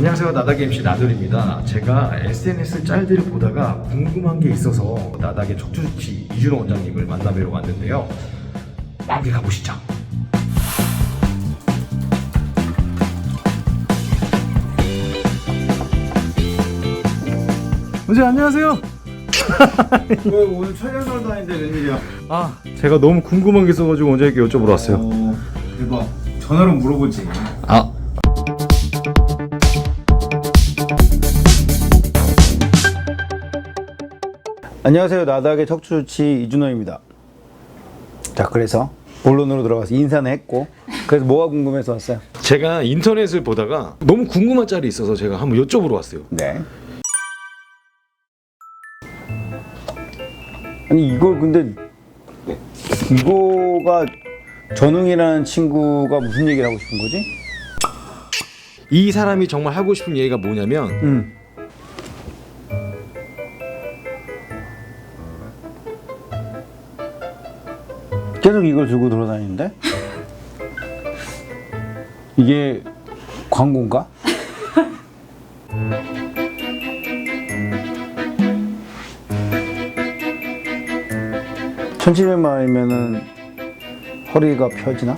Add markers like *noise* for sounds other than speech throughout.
안녕하세요 나닥의 MC 나돌입니다 제가 SNS 짤들을 보다가 궁금한 게 있어서 나닥의 척추주치 이준호 원장님을 만나뵈러 왔는데요 함께 가보시죠 원장님 안녕하세요 *laughs* 왜 오늘 촬영장도 아닌데 웬일이야? 아 제가 너무 궁금한 게 있어가지고 원장님께 여쭤보러 왔어요 어, 대박. 전화로 물어보지. 아 안녕하세요. 나닥의 척추치 이준호입니다. 자, 그래서 본론으로 들어가서 인사는 했고, 그래서 뭐가 궁금해서 왔어요? 제가 인터넷을 보다가 너무 궁금한 짤이 있어서 제가 한번 여쭤보러 왔어요 네. 아니 이걸 근데 이거가 전웅이라는 친구가 무슨 얘기를 하고 싶은 거지? 이 사람이 정말 하고 싶은 얘기가 뭐냐면 음. 계속 이걸 들고 돌아다니는데? 이게 광고인가? 천칠백만 원이면은 허리가 펴지나?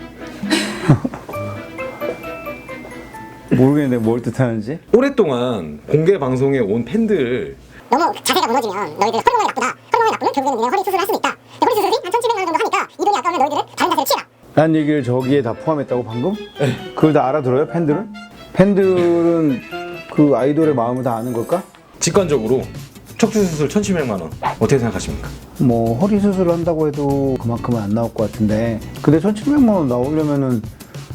*laughs* 모르겠는데 뭘 뜻하는지? 오랫동안 공개 방송에 온 팬들 너무 자세가 무너지면 너희들 허리몸이 나쁘다. 나쁘면 결국에는 니네 허리 수술을 할 수도 있다. 근데 허리 수술이 한 1,700만 원 정도 하니까 이 돈이 아까우면 너희들은 다른 자세를 취해라. 라는 얘기를 저기에 다 포함했다고 방금? 그걸 다 알아들어요 팬들은? 팬들은 그 아이돌의 마음을 다 아는 걸까? 직관적으로 척추 수술 1,700만 원 어떻게 생각하십니까? 뭐 허리 수술을 한다고 해도 그만큼은 안 나올 것 같은데 근데 1700만 원 나오려면은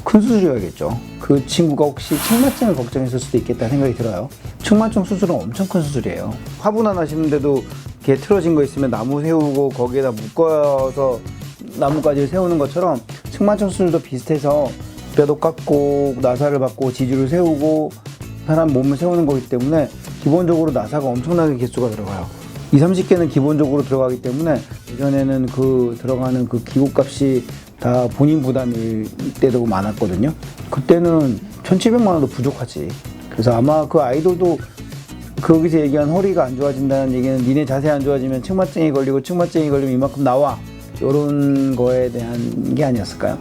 큰 수술이어야겠죠 그 친구가 혹시 측만증을 걱정했을 수도 있겠다 생각이 들어요 측만증 수술은 엄청 큰 수술이에요 화분 하나 심는데도 개 틀어진 거 있으면 나무 세우고 거기에다 묶어서 나뭇가지를 세우는 것처럼 측만증 수술도 비슷해서 뼈도 깎고 나사를 받고 지주를 세우고 사람 몸을 세우는 거기 때문에 기본적으로 나사가 엄청나게 개수가 들어가요. 2, 30개는 기본적으로 들어가기 때문에 예전에는 그 들어가는 그 기구값이 다 본인 부담일 때도 많았거든요. 그때는 1,700만 원도 부족하지. 그래서 아마 그 아이돌도 거기서 얘기한 허리가 안 좋아진다는 얘기는 니네 자세 안 좋아지면 측만증이 걸리고 측만증이 걸리면 이만큼 나와. 이런 거에 대한 게 아니었을까요?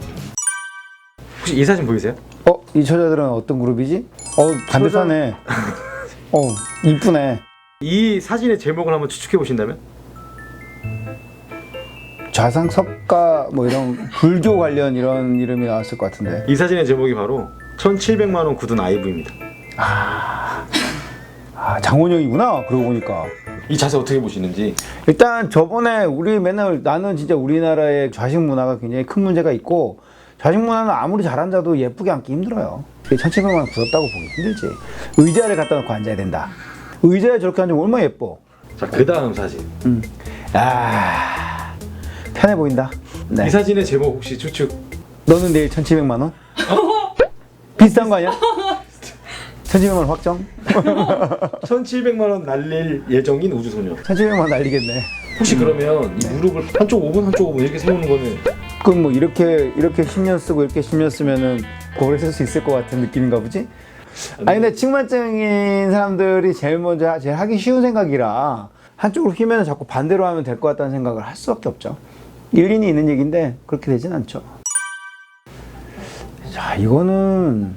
혹시 이 사진 보이세요? 어? 이 처자들은 어떤 그룹이지? 어, 반듯하네. 어, 이쁘네. 이 사진의 제목을 한번 추측해 보신다면? 좌상석가 뭐 이런 불교 관련 이런 이름이 나왔을 것 같은데. 이 사진의 제목이 바로 1,700만 원 굳은 아이브입니다 아, 장원영이구나. 그러고 보니까. 이 자세 어떻게 보시는지 일단 저번에 우리 맨날 나는 진짜 우리나라의 좌식 문화가 굉장히 큰 문제가 있고 좌식 문화는 아무리 잘한 자도 예쁘게 앉기 힘들어요. 1,700만 원 굳었다고 보기 힘들지. 의자를 갖다 놓고 앉아야 된다. 의자에 저렇게 앉으면 얼마나 예뻐. 자 그 다음 사진 음. 아, 편해 보인다. 네. 이 사진의 제목 혹시 추측 너는 내일 1,700만 원? *laughs* 비슷한 거 아니야? *laughs* 1,700만 원 확정? 1,700만 원 날릴 예정인 우주소녀 1,700만 원 날리겠네. 혹시 그러면 이 무릎을 한쪽 5분 한쪽 5분 이렇게 세우는 거는 그럼 뭐 이렇게 이렇게 10년 쓰고 이렇게 10년 쓰면은 오래 쓸수 있을 것 같은 느낌인가 보지? 아니 근데 측만증인 사람들이 제일 먼저 하- 제일 하기 쉬운 생각이라 한쪽으로 휘면 자꾸 반대로 하면 될 것 같다는 생각을 할 수밖에 없죠. 일리는 있는 얘기인데 그렇게 되진 않죠. 자 이거는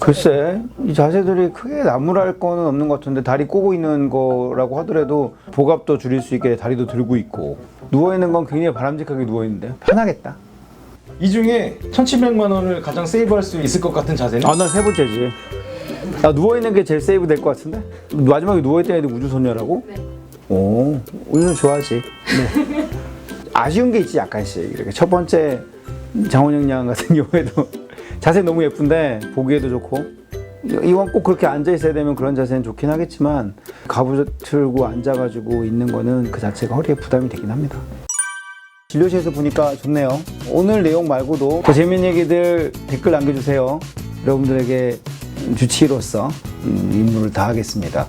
글쎄 이 자세들이 크게 나무랄 거는 없는 것 같은데 다리 꼬고 있는 거라고 하더라도 복압도 줄일 수 있게 다리도 들고 있고 누워 있는 건 굉장히 바람직하게 누워 있는데 편하겠다. 이 중에 1,700만 원을 가장 세이브할 수 있을 것 같은 자세는 아 난 세 번째지. 나 누워 있는 게 제일 세이브 될 것 같은데 마지막에 누워 있던 애들 우주소녀라고? 네. 오 우주 좋아하지. 네. 아쉬운 게 있지 약간씩 이렇게 첫 번째 장원영 양 같은 경우에도 자세 너무 예쁜데 보기에도 좋고 이건 꼭 그렇게 앉아 있어야 되면 그런 자세는 좋긴 하겠지만 가부 틀고 앉아가지고 있는 거는 그 자체가 허리에 부담이 되긴 합니다. 진료실에서 보니까 좋네요. 오늘 내용 말고도 더 재밌는 얘기들 댓글 남겨주세요. 여러분들에게 주치의로서 음, 임무를 다하겠습니다.